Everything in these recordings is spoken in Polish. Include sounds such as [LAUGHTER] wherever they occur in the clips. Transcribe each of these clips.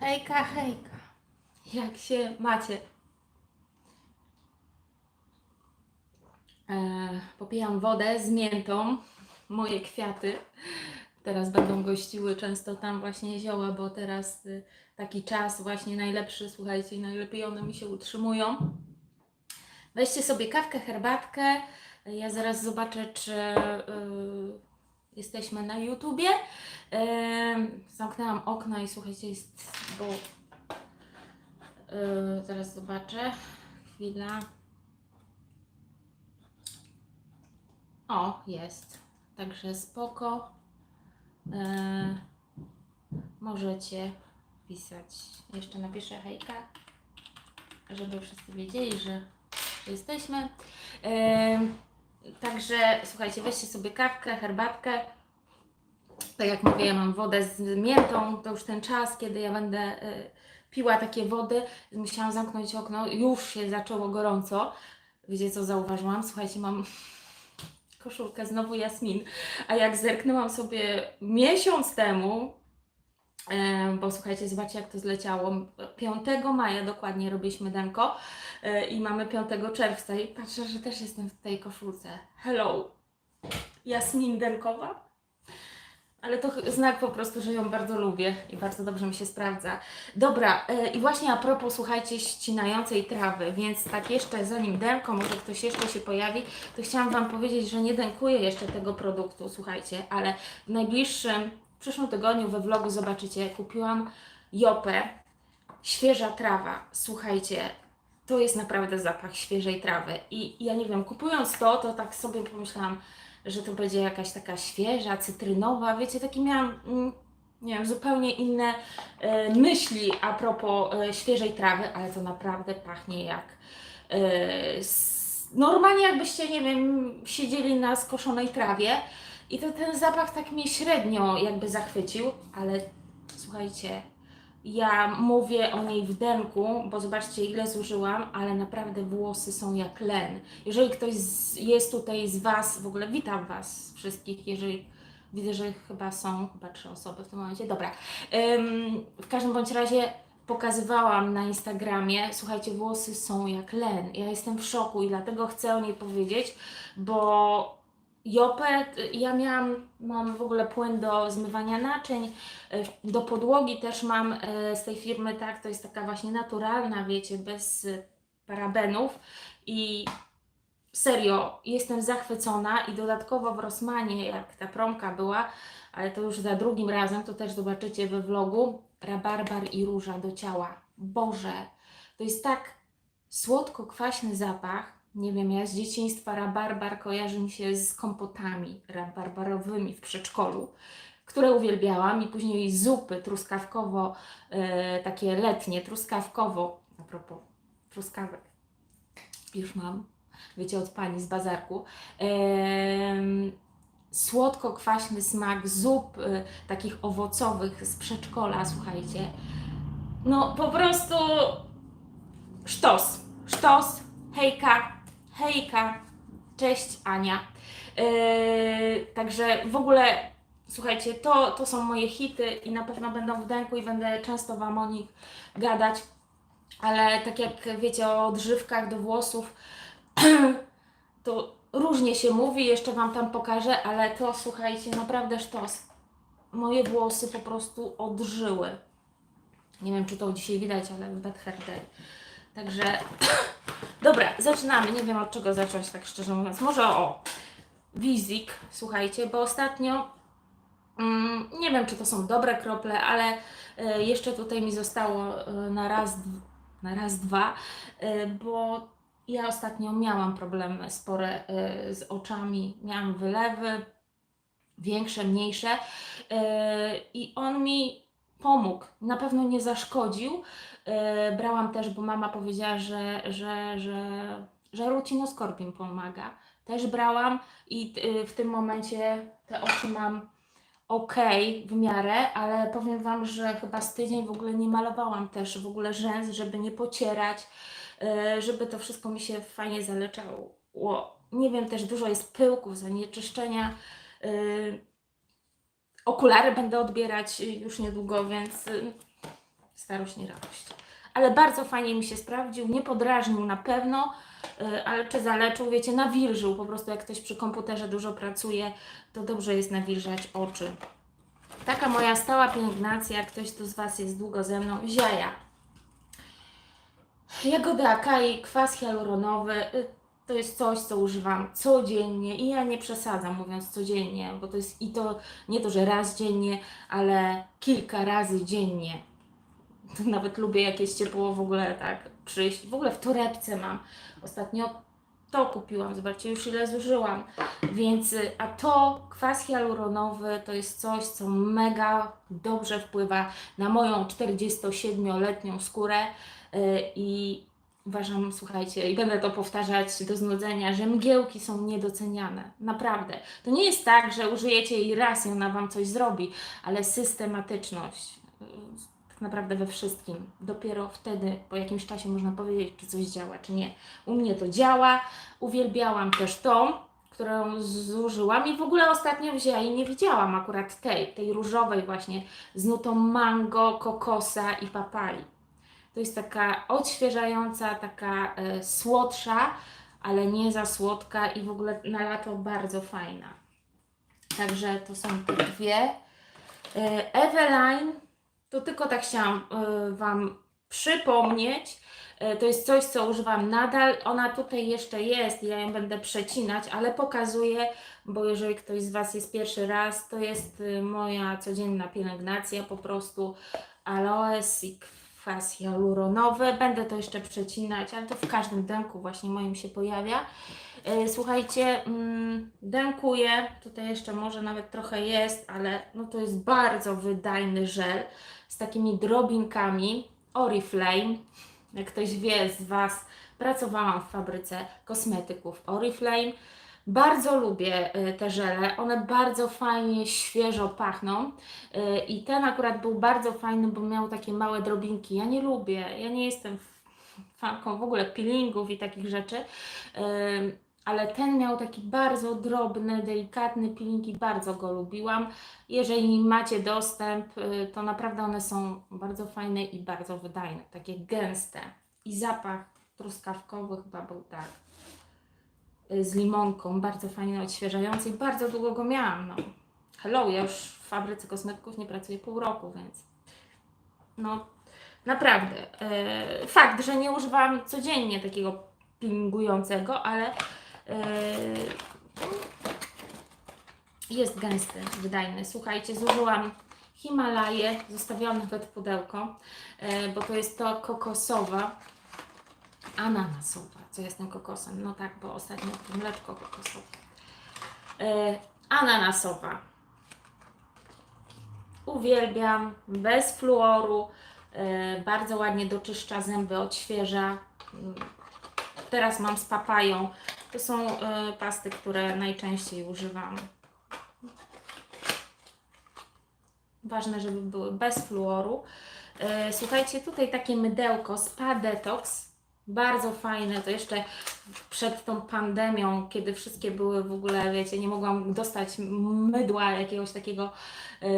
Hejka, hejka. Jak się macie? E, popijam wodę z miętą, moje kwiaty. Teraz będą gościły często tam właśnie zioła, bo teraz y, taki czas właśnie najlepszy, słuchajcie, najlepiej one mi się utrzymują. Weźcie sobie kawkę, herbatkę. Ja zaraz zobaczę, czy y, jesteśmy na YouTubie. Zamknęłam okno i słuchajcie, jest, bo y, zaraz zobaczę. Chwila. O, jest. Także spoko. E, możecie pisać. Jeszcze napiszę hejka, żeby wszyscy wiedzieli, że, że jesteśmy. E, także słuchajcie, weźcie sobie kawkę, herbatkę. Tak jak mówię, ja mam wodę z miętą. To już ten czas, kiedy ja będę e, piła takie wody. Musiałam zamknąć okno. Już się zaczęło gorąco. Wiecie co zauważyłam? Słuchajcie, mam [LAUGHS] koszulkę znowu Jasmin. A jak zerknęłam sobie miesiąc temu, bo słuchajcie, zobaczcie jak to zleciało. 5 maja dokładnie robię śniadanko e, i mamy 5 czerwca i patrzę, że też jestem w tej koszulce. Hello, Jasmin Denkowa. Ale to znak po prostu, że ją bardzo lubię i bardzo dobrze mi się sprawdza. Dobra, e, i właśnie a propos, słuchajcie, ścinającej trawy, więc tak jeszcze zanim denko, może ktoś jeszcze się pojawi, to chciałam Wam powiedzieć, że nie dękuję jeszcze tego produktu, słuchajcie, ale w najbliższym, w przyszłym tygodniu we vlogu zobaczycie, kupiłam Jopę, świeża trawa, słuchajcie, to jest naprawdę zapach świeżej trawy. I ja nie wiem, kupując to, to tak sobie pomyślałam, że to będzie jakaś taka świeża, cytrynowa, wiecie, takie miałam, mm, nie wiem, zupełnie inne e, myśli a propos e, świeżej trawy, ale to naprawdę pachnie jak e, normalnie jakbyście, nie wiem, siedzieli na skoszonej trawie i to ten zapach tak mnie średnio jakby zachwycił, ale słuchajcie, ja mówię o niej w denku, bo zobaczcie ile zużyłam, ale naprawdę włosy są jak len. Jeżeli ktoś z, jest tutaj z Was, w ogóle witam Was wszystkich, jeżeli widzę, że chyba są chyba trzy osoby w tym momencie, dobra. Ym, w każdym bądź razie pokazywałam na Instagramie, słuchajcie, włosy są jak len. Ja jestem w szoku i dlatego chcę o niej powiedzieć, bo Jopę, ja miałam, mam w ogóle płyn do zmywania naczyń, e, do podłogi też mam e, z tej firmy, tak, to jest taka właśnie naturalna, wiecie, bez parabenów i serio, jestem zachwycona i dodatkowo w Rossmanie, jak ta promka była, ale to już za drugim razem, to też zobaczycie we vlogu, rabarbar i róża do ciała. Boże, to jest tak słodko-kwaśny zapach. Nie wiem, ja z dzieciństwa rabarbar kojarzy mi się z kompotami rabarbarowymi w przedszkolu, które uwielbiałam i później zupy truskawkowo, e, takie letnie, truskawkowo, a propos truskawek, już mam, wiecie, od pani z bazarku. Em, słodko-kwaśny smak zup e, takich owocowych z przedszkola, słuchajcie. No po prostu sztos, sztos, hejka, hejka, cześć Ania. Yy, także w ogóle, słuchajcie, to, to są moje hity i na pewno będą w denku i będę często Wam o nich gadać. Ale tak jak wiecie o odżywkach do włosów, [CLEARS THROAT] to różnie się mówi, jeszcze Wam tam pokażę, ale to słuchajcie, naprawdę sztos. Moje włosy po prostu odżyły. Nie wiem, czy to dzisiaj widać, ale w Bad Hair Day. Także, [COUGHS] dobra, zaczynamy. Nie wiem od czego zacząć, tak szczerze mówiąc. Może o Wizik, słuchajcie, bo ostatnio mm, nie wiem, czy to są dobre krople, ale e, jeszcze tutaj mi zostało e, na raz, na raz, dwa, e, bo ja ostatnio miałam problemy spore e, z oczami, miałam wylewy, większe, mniejsze i on mi pomógł, na pewno nie zaszkodził. E, Brałam też, bo mama powiedziała, że, że, że, że rutinoskorbin pomaga. Też brałam i y, w tym momencie te oczy mam ok w miarę, ale powiem Wam, że chyba z tydzień w ogóle nie malowałam też w ogóle rzęs, żeby nie pocierać, e, żeby to wszystko mi się fajnie zaleczało. Nie wiem, też dużo jest pyłków, zanieczyszczenia. e, Okulary będę odbierać y, już niedługo, więc y, Starość, nie radość. Ale bardzo fajnie mi się sprawdził, nie podrażnił na pewno, y, ale czy zaleczył, wiecie, nawilżył. Po prostu jak ktoś przy komputerze dużo pracuje, to dobrze jest nawilżać oczy. Taka moja stała pielęgnacja, jak ktoś tu z Was jest długo ze mną, ziaja. Jagody akai, kwas hialuronowy, to jest coś, co używam codziennie i ja nie przesadzam mówiąc codziennie, bo to jest i to nie to, że raz dziennie, ale kilka razy dziennie. Nawet lubię jak jest ciepło w ogóle tak przyjść. W ogóle w torebce mam. Ostatnio to kupiłam, zobaczcie już ile zużyłam. Więc, y, a to kwas hialuronowy to jest coś, co mega dobrze wpływa na moją 47-letnią skórę y, i uważam, słuchajcie, i będę to powtarzać do znudzenia, że mgiełki są niedoceniane. Naprawdę. To nie jest tak, że użyjecie jej raz i ona Wam coś zrobi, ale systematyczność. y, Tak naprawdę we wszystkim. Dopiero wtedy, po jakimś czasie można powiedzieć, czy coś działa, czy nie. U mnie to działa. Uwielbiałam też tą, którą zużyłam i w ogóle ostatnio wzięłam i nie widziałam akurat tej, tej różowej właśnie z nutą mango, kokosa i papai. To jest taka odświeżająca, taka e, słodsza, ale nie za słodka i w ogóle na lato bardzo fajna. Także to są te dwie. E, Eveline, to tylko tak chciałam e, Wam przypomnieć. To jest coś, co używam nadal. Ona tutaj jeszcze jest, ja ją będę przecinać, ale pokazuję, bo jeżeli ktoś z Was jest pierwszy raz, to jest moja codzienna pielęgnacja, po prostu aloes i kwas hialuronowy. Będę to jeszcze przecinać, ale to w każdym dęku właśnie moim się pojawia. E, Słuchajcie, mm, dękuję, tutaj jeszcze może nawet trochę jest, ale no to jest bardzo wydajny żel z takimi drobinkami Oriflame. Jak ktoś wie z Was, pracowałam w fabryce kosmetyków Oriflame. Bardzo lubię y, te żele, one bardzo fajnie, świeżo pachną Y, i ten akurat był bardzo fajny, bo miał takie małe drobinki. Ja nie lubię, ja nie jestem fanką w ogóle peelingów i takich rzeczy, ale ten miał taki bardzo drobny, delikatny peeling i bardzo go lubiłam. Jeżeli macie dostęp, y, to naprawdę one są bardzo fajne i bardzo wydajne, takie gęste. I zapach truskawkowy chyba był tak z limonką, bardzo fajny, odświeżający i bardzo długo go miałam. No. Hello, ja już w fabryce kosmetyków nie pracuję pół roku, więc no naprawdę. e, fakt, że nie używam codziennie takiego peelingującego, ale e, jest gęsty, wydajny. Słuchajcie, zużyłam Himalaję, zostawiłam nawet pudełko, e, bo to jest to kokosowa, ananasowa. Co jest tym kokosem? No tak, bo ostatnio to mleczko kokosowe. E, ananasowa. Uwielbiam, bez fluoru, e, bardzo ładnie doczyszcza zęby, odświeża. Teraz mam z papają. To są e, pasty, które najczęściej używam. Ważne, żeby były bez fluoru. Słuchajcie, tutaj takie mydełko Spa Detox. Bardzo fajne, to jeszcze przed tą pandemią, kiedy wszystkie były w ogóle, wiecie, nie mogłam dostać mydła jakiegoś takiego yy,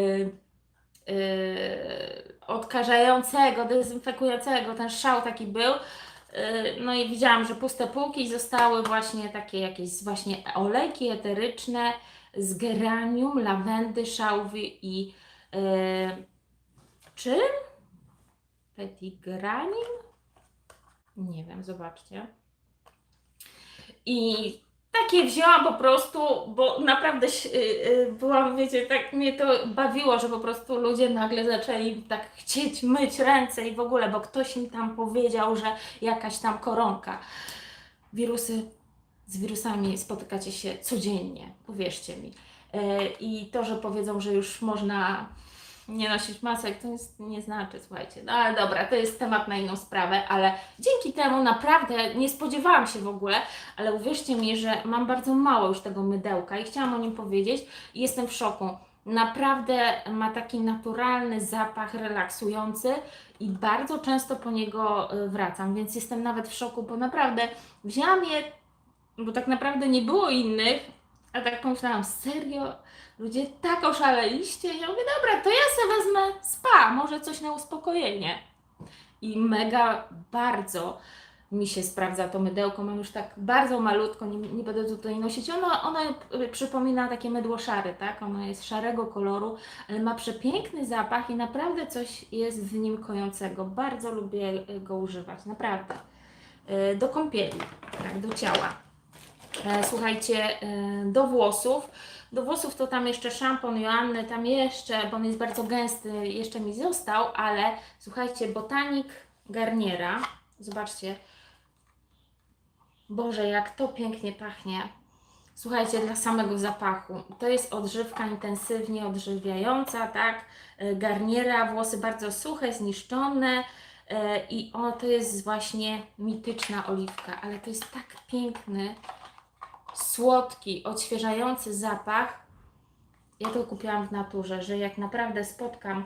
yy, odkażającego, dezynfekującego, ten szał taki był. Yy, No i widziałam, że puste półki zostały właśnie takie jakieś właśnie olejki eteryczne z geranium, lawendy, szałwy i yy, czym? Petigranim? Nie wiem, zobaczcie. I takie wzięłam po prostu, bo naprawdę y, y, byłam, wiecie, tak mnie to bawiło, że po prostu ludzie nagle zaczęli tak chcieć myć ręce i w ogóle, bo ktoś im tam powiedział, że jakaś tam koronka. Wirusy, z wirusami spotykacie się codziennie, uwierzcie mi. E, I to, że powiedzą, że już można nie nosić masek, to nic nie znaczy, słuchajcie. No ale dobra, to jest temat na inną sprawę, ale dzięki temu naprawdę nie spodziewałam się w ogóle, ale uwierzcie mi, że mam bardzo mało już tego mydełka i chciałam o nim powiedzieć i jestem w szoku. Naprawdę ma taki naturalny zapach relaksujący i bardzo często po niego y, wracam, więc jestem nawet w szoku, bo naprawdę wzięłam je, bo tak naprawdę nie było innych, a tak pomyślałam, serio? Ludzie tak oszaleliście? Ja mówię, dobra, to ja sobie wezmę spa, może coś na uspokojenie. I mega bardzo mi się sprawdza to mydełko. Mam już tak bardzo malutko, nie, nie będę tutaj nosić. Ono, ono przypomina takie mydło szare, tak? Ono jest szarego koloru, ale ma przepiękny zapach i naprawdę coś jest w nim kojącego. Bardzo lubię go używać, naprawdę. Y, Do kąpieli, tak, do ciała. E, Słuchajcie, y, do włosów. Do włosów to tam jeszcze szampon Joanny, tam jeszcze, bo on jest bardzo gęsty, jeszcze mi został, ale słuchajcie, botanik Garniera. Zobaczcie. Boże, jak to pięknie pachnie. Słuchajcie, dla samego zapachu. To jest odżywka intensywnie odżywiająca, tak? E, Garniera, włosy bardzo suche, zniszczone. e, I o, to jest właśnie mityczna oliwka, ale to jest tak piękny, słodki, odświeżający zapach. Ja to kupiłam w naturze, że jak naprawdę spotkam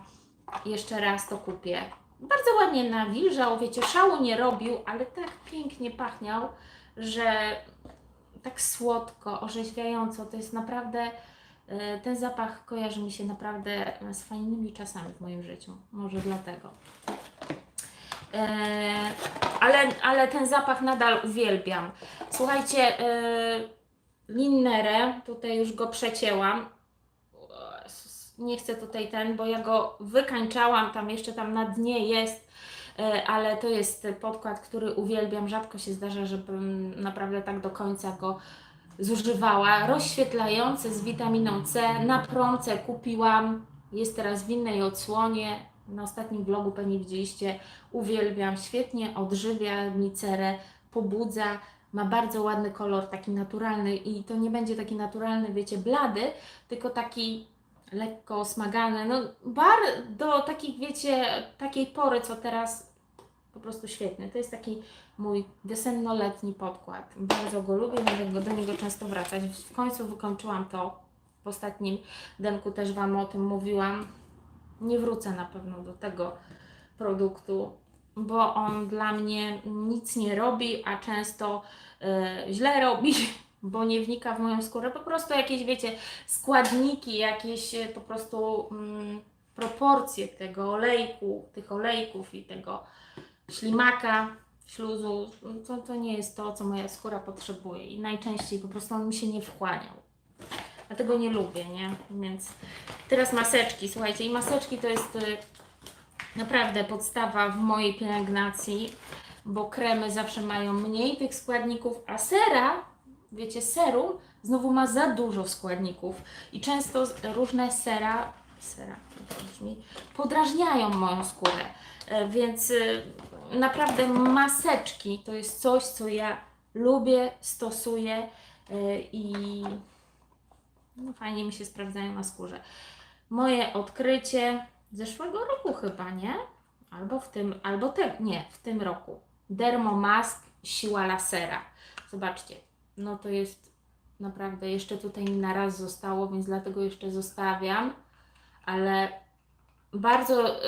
jeszcze raz, to kupię. Bardzo ładnie nawilżał, wiecie, szału nie robił, ale tak pięknie pachniał, że tak słodko, orzeźwiająco. To jest naprawdę, e, ten zapach kojarzy mi się naprawdę z fajnymi czasami w moim życiu. Może dlatego. E, ale, ale ten zapach nadal uwielbiam. Słuchajcie, e, Linnerę, tutaj już go przecięłam. Nie chcę tutaj ten, bo ja go wykańczałam, tam jeszcze tam na dnie jest, e, ale to jest podkład, który uwielbiam. Rzadko się zdarza, żebym naprawdę tak do końca go zużywała. Rozświetlający z witaminą C. Na promce kupiłam. Jest teraz w innej odsłonie. Na ostatnim vlogu pewnie widzieliście. Uwielbiam. Świetnie odżywia mi cerę, pobudza. Ma bardzo ładny kolor, taki naturalny i to nie będzie taki naturalny, wiecie, blady, tylko taki lekko smagany. No, bar do takich, wiecie, takiej pory, co teraz po prostu świetny. To jest taki mój wiosennoletni podkład. Bardzo go lubię, będę do niego często wracać. W końcu wykończyłam to. W ostatnim denku też Wam o tym mówiłam. Nie wrócę na pewno do tego produktu, bo on dla mnie nic nie robi, a często e, źle robi, [LAUGHS] bo nie wnika w moją skórę. Po prostu jakieś, wiecie, składniki, jakieś e, po prostu mm, proporcje tego olejku, tych olejków i tego ślimaka, śluzu, to, to nie jest to, co moja skóra potrzebuje i najczęściej po prostu on mi się nie wchłaniał. Dlatego nie lubię, nie? Więc teraz maseczki, słuchajcie, i maseczki to jest y, naprawdę podstawa w mojej pielęgnacji, bo kremy zawsze mają mniej tych składników, a sera, wiecie, serum znowu ma za dużo składników i często różne sera, sera, podrażniają moją skórę. E, Więc y, naprawdę maseczki to jest coś, co ja lubię, stosuję y, i fajnie mi się sprawdzają na skórze. Moje odkrycie zeszłego roku chyba, nie? Albo w tym, albo te, nie, w tym roku. Dermomask Siła Lasera. Zobaczcie, no to jest naprawdę, jeszcze tutaj na raz zostało, więc dlatego jeszcze zostawiam, ale bardzo,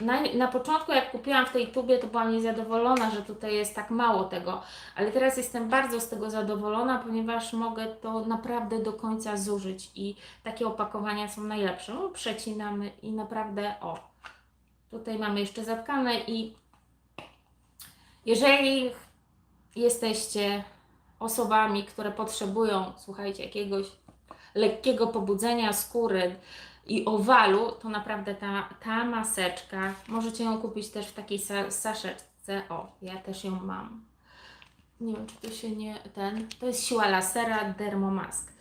na, na początku jak kupiłam w tej tubie, to byłam niezadowolona, że tutaj jest tak mało tego, ale teraz jestem bardzo z tego zadowolona, ponieważ mogę to naprawdę do końca zużyć i takie opakowania są najlepsze. No, przecinamy i naprawdę, o, tutaj mamy jeszcze zatkane i jeżeli jesteście osobami, które potrzebują, słuchajcie, jakiegoś lekkiego pobudzenia skóry i owalu, to naprawdę ta, ta maseczka, możecie ją kupić też w takiej sa- saszetce, o, ja też ją mam. Nie wiem, czy to się nie, ten, to jest siła lasera Dermomask.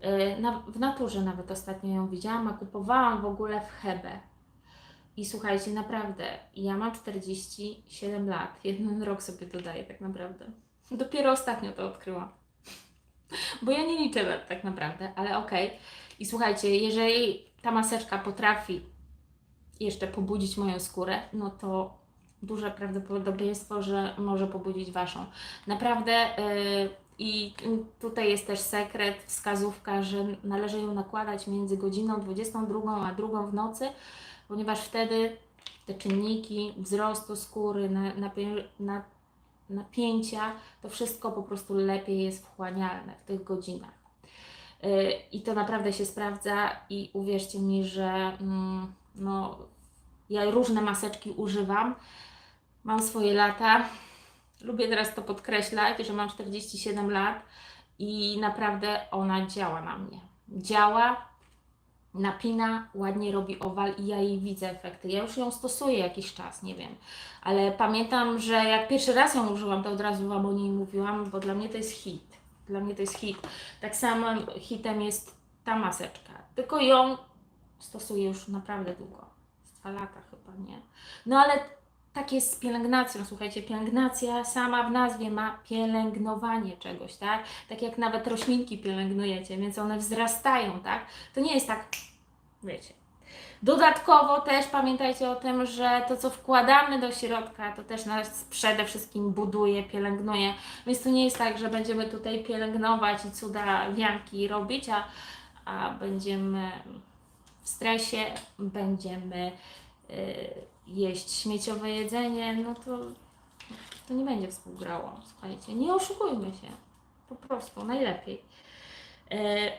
Yy, Na, w naturze nawet ostatnio ją widziałam, a kupowałam w ogóle w Hebe. I słuchajcie, naprawdę, ja mam 47 lat, jeden rok sobie dodaję tak naprawdę. Dopiero ostatnio to odkryłam. Bo ja nie liczę lat tak naprawdę, ale okej. I słuchajcie, jeżeli ta maseczka potrafi jeszcze pobudzić moją skórę, no to duże prawdopodobieństwo, że może pobudzić Waszą. Naprawdę yy, i tutaj jest też sekret, wskazówka, że należy ją nakładać między godziną 22 a 2 w nocy, ponieważ wtedy te czynniki wzrostu skóry, napięcia, to wszystko po prostu lepiej jest wchłanialne w tych godzinach. Yy, I to naprawdę się sprawdza i uwierzcie mi, że mm, no, ja różne maseczki używam Mam swoje lata. Lubię teraz to podkreślać, że mam 47 lat i naprawdę ona działa na mnie. Działa, napina, ładnie robi owal i ja jej widzę efekty. Ja już ją stosuję jakiś czas, nie wiem. Ale pamiętam, że jak pierwszy raz ją użyłam, to od razu Wam o niej mówiłam, bo dla mnie to jest hit. Dla mnie to jest hit. Tak samo hitem jest ta maseczka. Tylko ją stosuję już naprawdę długo. Z dwa lata chyba, nie? No ale tak jest z pielęgnacją, słuchajcie, pielęgnacja sama w nazwie ma pielęgnowanie czegoś, tak? Tak jak nawet roślinki pielęgnujecie, więc one wzrastają, tak? To nie jest tak, wiecie. Dodatkowo też pamiętajcie o tym, że to, co wkładamy do środka, to też nas przede wszystkim buduje, pielęgnuje. Więc to nie jest tak, że będziemy tutaj pielęgnować i cuda wianki robić, a, a będziemy w stresie, będziemy y, jeść śmieciowe jedzenie, no to, to nie będzie współgrało. Słuchajcie, nie oszukujmy się. Po prostu, najlepiej. E,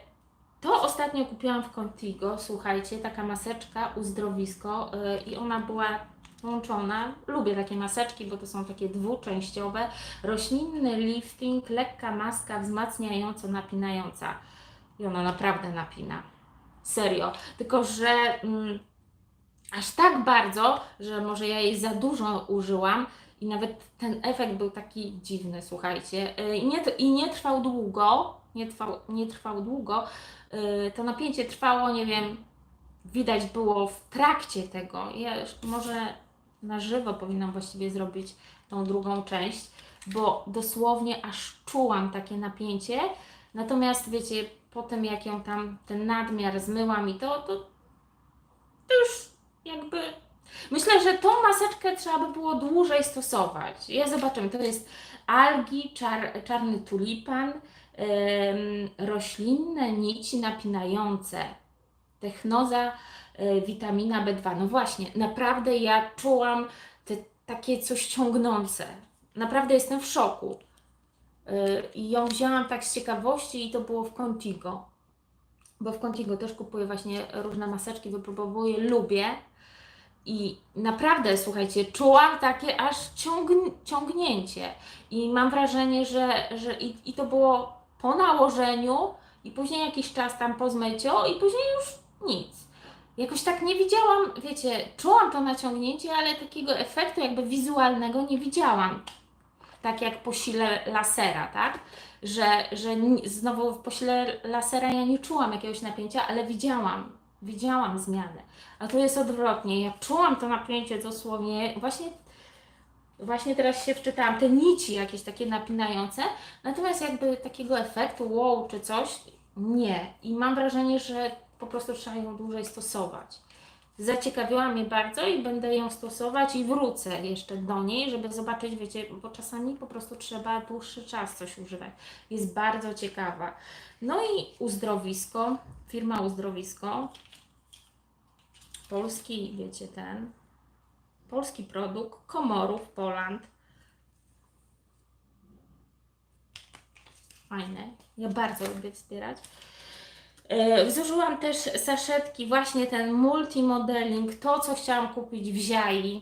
to ostatnio kupiłam w Contigo, słuchajcie, taka maseczka uzdrowisko y, i ona była połączona. Lubię takie maseczki, bo to są takie dwuczęściowe. Roślinny lifting, lekka maska wzmacniająco napinająca. I ona naprawdę napina. Serio. Tylko, że mm, aż tak bardzo, że może ja jej za dużo użyłam i nawet ten efekt był taki dziwny, słuchajcie. Y, I nie, i nie trwał długo, nie trwał, nie trwał długo. Y, To napięcie trwało, nie wiem, widać było w trakcie tego. Ja może na żywo powinnam właściwie zrobić tą drugą część, bo dosłownie aż czułam takie napięcie. Natomiast wiecie, po tym jak ją tam ten nadmiar zmyłam i to, to, to już jakby. Myślę, że tą maseczkę trzeba by było dłużej stosować. Ja zobaczymy, to jest algi, czar, czarny tulipan, roślinne nici napinające, technoza, y, witamina B2. No właśnie, naprawdę ja czułam te takie coś ciągnące. Naprawdę jestem w szoku. Y, I ją wzięłam tak z ciekawości i to było w Contigo. Bo w Contigo też kupuję właśnie różne maseczki, wypróbowuję, lubię. I naprawdę, słuchajcie, czułam takie aż ciągn- ciągnięcie. I mam wrażenie, że, że i, i to było po nałożeniu, i później jakiś czas tam po zmyciu, i później już nic. Jakoś tak nie widziałam, wiecie, czułam to naciągnięcie, ale takiego efektu jakby wizualnego nie widziałam. Tak jak po sile lasera, tak? Że, że znowu po sile lasera ja nie czułam jakiegoś napięcia, ale widziałam, widziałam zmianę. A tu jest odwrotnie. Ja czułam to napięcie dosłownie, właśnie, właśnie teraz się wczytałam, te nici jakieś takie napinające, natomiast jakby takiego efektu wow czy coś, nie. I mam wrażenie, że po prostu trzeba ją dłużej stosować. Zaciekawiła mnie bardzo i będę ją stosować i wrócę jeszcze do niej, żeby zobaczyć, wiecie, bo czasami po prostu trzeba dłuższy czas coś używać. Jest bardzo ciekawa. No i uzdrowisko, firma uzdrowisko, polski, wiecie, ten, polski produkt, Komorów, Poland. Fajne. Ja bardzo lubię wspierać. E, Zużyłam też saszetki, właśnie ten multimodeling, to co chciałam kupić w Ziai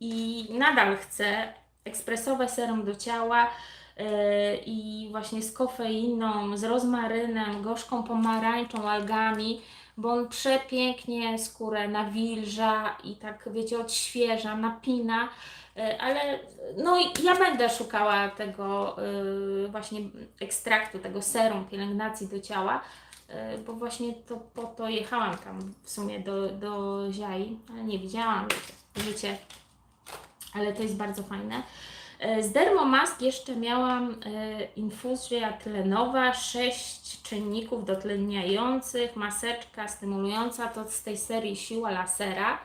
i nadal chcę ekspresowe serum do ciała e, i właśnie z kofeiną, z rozmarynem, gorzką pomarańczą, algami, bo on przepięknie skórę nawilża i tak wiecie, odświeża, napina. E, Ale no ja będę szukała tego y, właśnie ekstraktu, tego serum pielęgnacji do ciała, y, bo właśnie to po to jechałam tam w sumie do, do Ziai, ale nie widziałam, wiecie, ale to jest bardzo fajne. E, Z Dermomask jeszcze miałam e, infuzja tlenowa, 6 czynników dotleniających, maseczka stymulująca, to z tej serii Siła Lasera.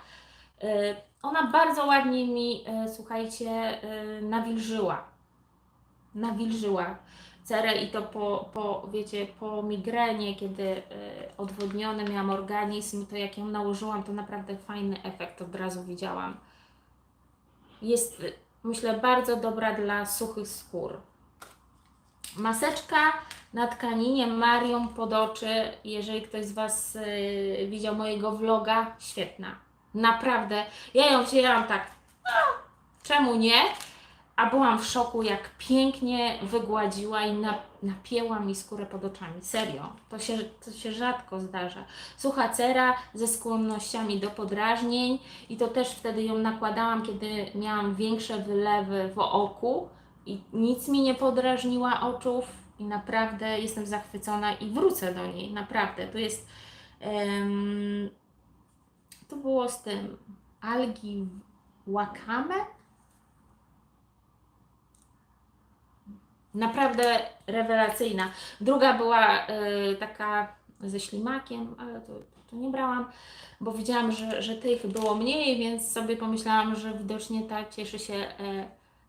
E, Ona bardzo ładnie mi, słuchajcie, nawilżyła. Nawilżyła cerę i to po, po, wiecie, po migrenie, kiedy odwodniony miałam organizm, to jak ją nałożyłam, to naprawdę fajny efekt od razu widziałam. Jest, myślę, bardzo dobra dla suchych skór. Maseczka na tkaninie Marią pod oczy. Jeżeli ktoś z Was y, widział mojego vloga, świetna. Naprawdę. Ja ją wzięłam tak czemu nie? A byłam w szoku, jak pięknie wygładziła i na, napięła mi skórę pod oczami. Serio, to się, to się rzadko zdarza. Sucha cera ze skłonnościami do podrażnień i to też wtedy ją nakładałam, kiedy miałam większe wylewy w oku i nic mi nie podrażniła oczów i naprawdę jestem zachwycona i wrócę do niej, naprawdę. To jest... em, to było z tym algi wakame? Naprawdę rewelacyjna. Druga była y, taka ze ślimakiem, ale to, to nie brałam, bo widziałam, że, że tych było mniej, więc sobie pomyślałam, że widocznie ta cieszy się e,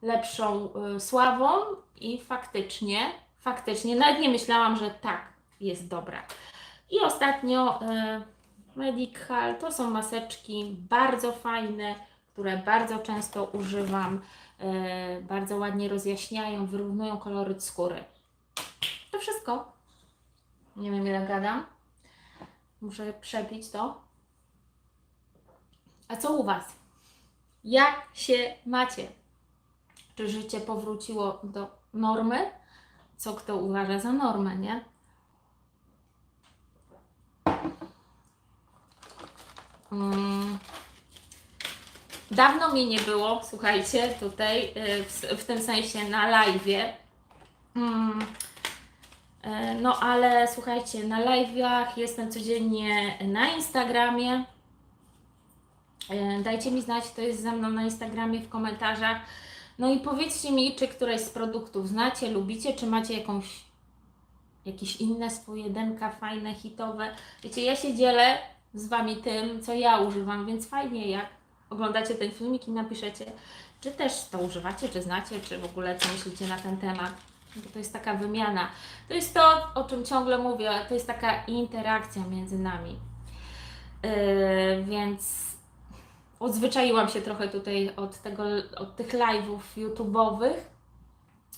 lepszą e, sławą i faktycznie, faktycznie, nawet nie myślałam, że tak jest dobra. I ostatnio e, Medical to są maseczki bardzo fajne, które bardzo często używam. E, bardzo ładnie rozjaśniają, wyrównują koloryt skóry. To wszystko. Nie wiem ile gadam. Muszę przepić to. A co u Was? Jak się macie? Czy życie powróciło do normy? Co kto uważa za normę, nie? Mm. Dawno mnie nie było, słuchajcie, tutaj, y, w, w tym sensie na live'ie. Mm. E, No ale słuchajcie, na live'ach jestem codziennie na Instagramie. E, Dajcie mi znać, kto jest ze mną na Instagramie w komentarzach. No i powiedzcie mi, czy któreś z produktów znacie, lubicie, czy macie jakąś, jakieś inne swoje denka fajne, hitowe. Wiecie, ja się dzielę z Wami tym, co ja używam, więc fajnie jak oglądacie ten filmik i napiszecie, czy też to używacie, czy znacie, czy w ogóle co myślicie na ten temat. Bo to jest taka wymiana. To jest to, o czym ciągle mówię, to jest taka interakcja między nami. Yy, więc odzwyczaiłam się trochę tutaj od, tego, od tych live'ów YouTube'owych.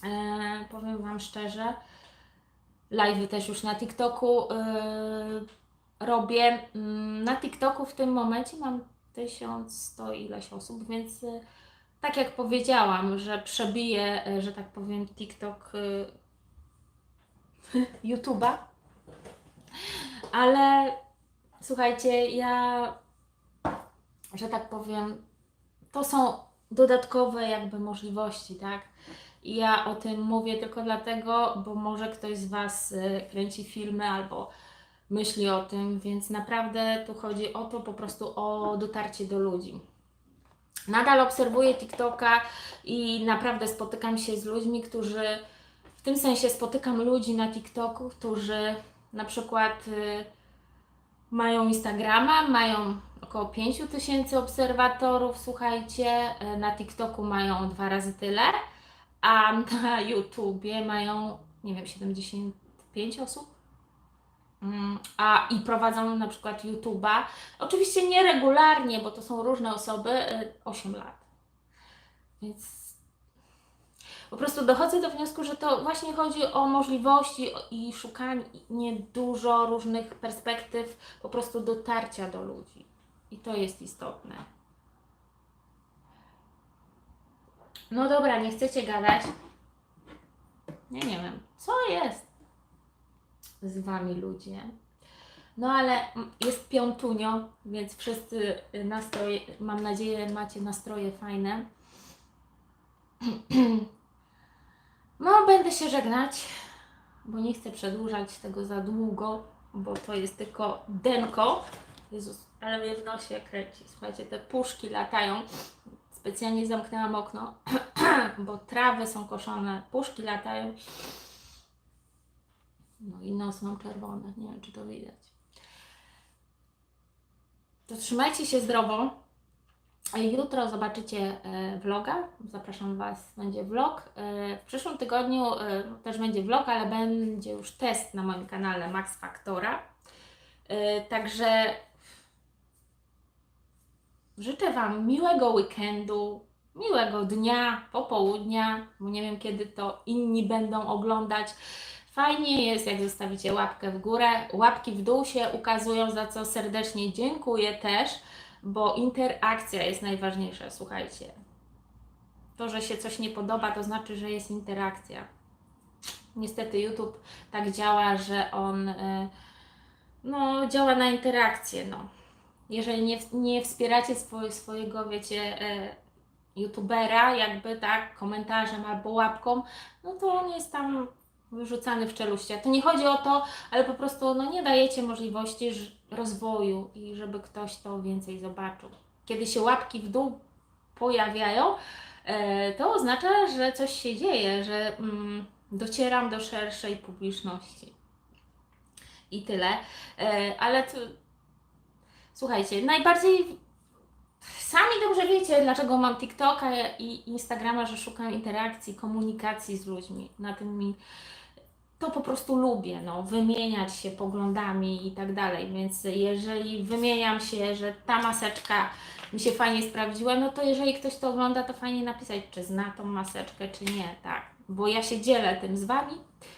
Yy, powiem Wam szczerze. Live'y też już na TikToku yy, robię. Mm, Na TikToku w tym momencie mam 1100 ileś osób, więc y, tak jak powiedziałam, że przebiję, y, że tak powiem, TikTok y, [LAUGHS] YouTube'a. Ale słuchajcie, ja, że tak powiem, to są dodatkowe jakby możliwości, tak? I ja o tym mówię tylko dlatego, bo może ktoś z Was kręci filmy albo myśli o tym, więc naprawdę tu chodzi o to po prostu o dotarcie do ludzi. Nadal obserwuję TikToka i naprawdę spotykam się z ludźmi, którzy w tym sensie spotykam ludzi na TikToku, którzy na przykład y, mają Instagrama, mają około 5 tysięcy obserwatorów, słuchajcie, y, na TikToku mają dwa razy tyle, a na YouTubie mają, nie wiem, 75 osób. Mm, A i prowadzą na przykład YouTube'a. Oczywiście nie regularnie, bo to są różne osoby, y, 8 lat. Więc po prostu dochodzę do wniosku, że to właśnie chodzi o możliwości i szukanie dużo różnych perspektyw, po prostu dotarcia do ludzi. I to jest istotne. No dobra, nie chcecie gadać. Nie, nie wiem, co jest z Wami ludzie. No ale jest piątunio, więc wszyscy nastroje, mam nadzieję, macie nastroje fajne. [CLEARS THROAT] No, będę się żegnać, bo nie chcę przedłużać tego za długo, bo to jest tylko denko. Jezus, ale mnie w nosie kręci. Słuchajcie, te puszki latają. Specjalnie zamknęłam okno, [CLEARS THROAT] bo trawy są koszone, puszki latają. No i nos mam czerwony, nie wiem czy to widać. To trzymajcie się zdrowo. Jutro zobaczycie e, vloga. Zapraszam Was, będzie vlog. E, W przyszłym tygodniu e, też będzie vlog, ale będzie już test na moim kanale Max Factora. Także życzę Wam miłego weekendu, miłego dnia, popołudnia, bo nie wiem kiedy to inni będą oglądać. Fajnie jest, jak zostawicie łapkę w górę. Łapki w dół się ukazują, za co serdecznie dziękuję też. bo interakcja jest najważniejsza, słuchajcie. To, że się coś nie podoba, to znaczy, że jest interakcja. Niestety YouTube tak działa, że on y, no, działa na interakcję. No. Jeżeli nie, nie wspieracie swoje, swojego, wiecie, y, youtubera, jakby tak, komentarzem albo łapką, no to on jest tam wyrzucany w czeluście. To nie chodzi o to, ale po prostu no, nie dajecie możliwości rozwoju i żeby ktoś to więcej zobaczył. Kiedy się łapki w dół pojawiają, e, to oznacza, że coś się dzieje, że mm, docieram do szerszej publiczności. I tyle. E, ale to, słuchajcie, najbardziej Sami dobrze wiecie, dlaczego mam TikToka i Instagrama, że szukam interakcji, komunikacji z ludźmi. Na tym mi to po prostu lubię, no, wymieniać się poglądami i tak dalej. Więc jeżeli wymieniam się, że ta maseczka mi się fajnie sprawdziła, no to jeżeli ktoś to ogląda, to fajnie napisać, czy zna tą maseczkę, czy nie, tak. Bo ja się dzielę tym z Wami,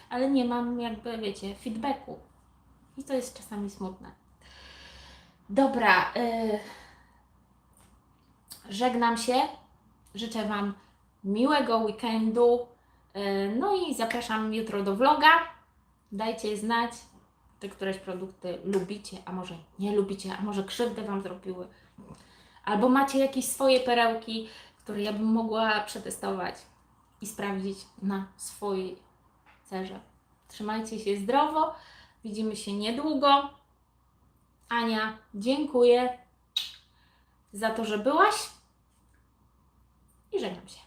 ale nie mam jakby, wiecie, feedbacku. I to jest czasami smutne. Dobra, y, żegnam się. Życzę Wam miłego weekendu. Yy, No i zapraszam jutro do vloga. Dajcie znać, czy któreś produkty lubicie, a może nie lubicie, a może krzywdę Wam zrobiły. Albo macie jakieś swoje perełki, które ja bym mogła przetestować i sprawdzić na swojej cerze. Trzymajcie się zdrowo. Widzimy się niedługo. Ania, dziękuję za to, że byłaś i żegnam się.